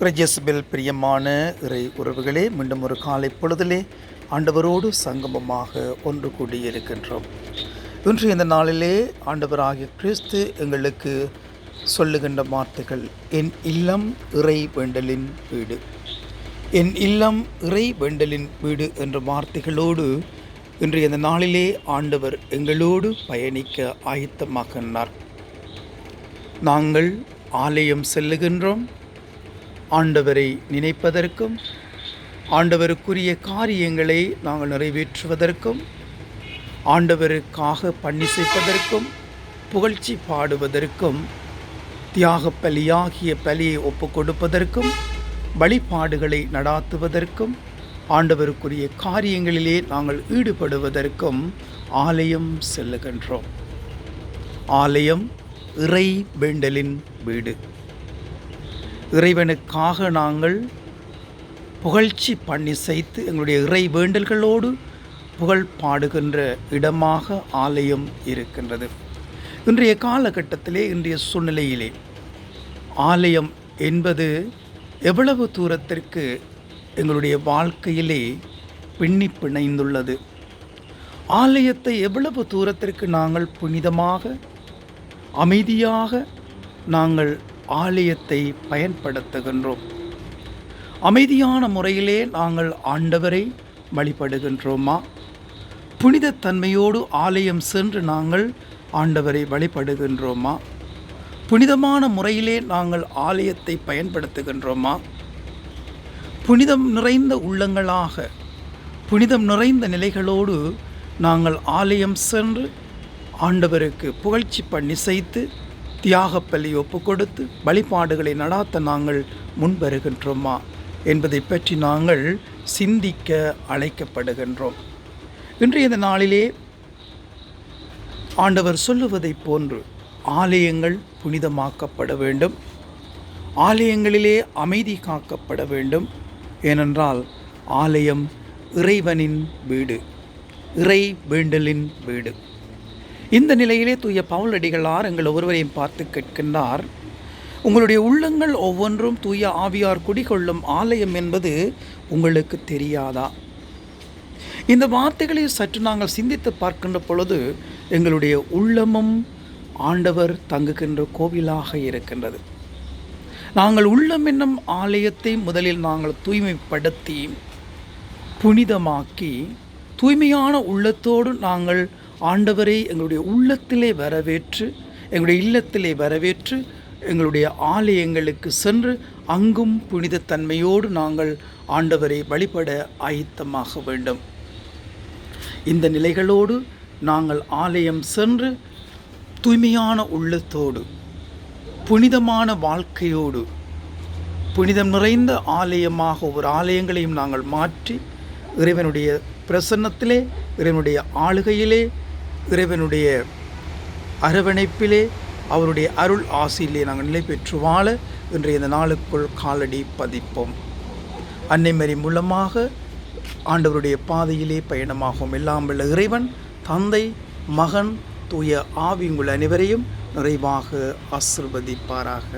பிரஜஸ்பில் பிரியமான இறை உறவுகளே மீண்டும் ஒரு காலை பொழுதிலே ஆண்டவரோடு சங்கமமாக ஒன்று கூடியிருக்கின்றோம். இன்று இந்த நாளிலே ஆண்டவராகிய கிறிஸ்து எங்களுக்கு சொல்லுகின்ற வார்த்தைகள் என் இல்லம் இறை வேண்டலின் வீடு. என் இல்லம் இறை வேண்டலின் வீடு என்ற வார்த்தைகளோடு இன்று இந்த நாளிலே ஆண்டவர் எங்களோடு பயணிக்க ஆயத்தமாகின்றார் நாங்கள் ஆலயம் செல்லுகின்றோம். ஆண்டவரை நினைப்பதற்கும் ஆண்டவருக்குரிய காரியங்களை நாங்கள் நிறைவேற்றுவதற்கும் ஆண்டவருக்காக பண்ணி செய்வதற்கும் புகழ்ச்சி பாடுவதற்கும் தியாக பலியாகிய பலியை ஒப்பு கொடுப்பதற்கும் வழிபாடுகளை நடாத்துவதற்கும் ஆண்டவருக்குரிய காரியங்களிலே நாங்கள் ஈடுபடுவதற்கும் ஆலயம் செல்லுகின்றோம். ஆலயம் இறை வேண்டலின் வீடு. இறைவனுக்காக நாங்கள் புகழ்ச்சி பண்ணி செய்து எங்களுடைய இறை வேண்டல்களோடு புகழ் பாடுகின்ற இடமாக ஆலயம் இருக்கின்றது. இன்றைய காலகட்டத்திலே இன்றைய சூழ்நிலையிலே ஆலயம் என்பது எவ்வளவு தூரத்திற்கு எங்களுடைய வாழ்க்கையிலே பின்னி பிணைந்துள்ளது. ஆலயத்தை எவ்வளவு தூரத்திற்கு நாங்கள் புனிதமாக அமைதியாக நாங்கள் ஆலயத்தை பயன்படுத்துகின்றோம். அமைதியான முறையிலே நாங்கள் ஆண்டவரை வழிபடுகின்றோமா? புனிதத்தன்மையோடு ஆலயம் சென்று நாங்கள் ஆண்டவரை வழிபடுகின்றோமா? புனிதமான முறையிலே நாங்கள் ஆலயத்தை பயன்படுத்துகின்றோமா? புனிதம் நிறைந்த உள்ளங்களாக புனிதம் நிறைந்த நிலைகளோடு நாங்கள் ஆலயம் சென்று ஆண்டவருக்கு புகழ்ச்சி பண்ணி செய்து தியாகப்பள்ளி ஒப்பு கொடுத்து வழிபாடுகளை நடாத்த நாங்கள் முன்வருகின்றோமா என்பதை பற்றி நாங்கள் சிந்திக்க அழைக்கப்படுகின்றோம். இன்றைய இந்த நாளிலே ஆண்டவர் சொல்லுவதைப் போன்று ஆலயங்கள் புனிதமாக்கப்பட வேண்டும். ஆலயங்களிலே அமைதி காக்கப்பட வேண்டும். ஏனென்றால் ஆலயம் இறைவனின் வீடு இறை வேண்டலின் வீடு. இந்த நிலையிலே தூய பவுலடிகளார் எங்கள் ஒருவரையும் பார்த்து கேட்கின்றார் உங்களுடைய உள்ளங்கள் ஒவ்வொன்றும் தூய ஆவியார் குடிகொள்ளும் ஆலயம் என்பது உங்களுக்கு தெரியாதா? இந்த வார்த்தைகளை சற்று நாங்கள் சிந்தித்து பார்க்கின்ற பொழுது எங்களுடைய உள்ளமும் ஆண்டவர் தங்குகின்ற கோவிலாக இருக்கின்றது. நாங்கள் உள்ளம் என்னும் ஆலயத்தை முதலில் நாங்கள் தூய்மைப்படுத்தி புனிதமாக்கி தூய்மையான உள்ளத்தோடு நாங்கள் ஆண்டவரை எங்களுடைய உள்ளத்திலே வரவேற்று எங்களுடைய இல்லத்திலே வரவேற்று எங்களுடைய ஆலயங்களுக்கு சென்று அங்கும் புனிதத்தன்மையோடு நாங்கள் ஆண்டவரை வழிபட ஆயத்தமாக வேண்டும். இந்த நிலைகளோடு நாங்கள் ஆலயம் சென்று தூய்மையான உள்ளத்தோடு புனிதமான வாழ்க்கையோடு புனிதம் நிறைந்த ஆலயமாக ஒவ்வொரு ஆலயங்களையும் நாங்கள் மாற்றி இறைவனுடைய பிரசன்னத்திலே இறைவனுடைய ஆளுகையிலே இறைவனுடைய அரவணைப்பிலே அவருடைய அருள் ஆசையிலே நாங்கள் நிலை பெற்று வாழ இன்றைய இந்த நாளுக்குள் காலடி பதிப்போம். அன்னைமரி மூலமாக ஆண்டவருடைய பாதையிலே பயணமாகும். எல்லாம் உள்ள இறைவன் தந்தை மகன் தூய ஆவி உங்கள் அனைவரையும் நிறைவாக ஆசிர்வதிப்பாராக.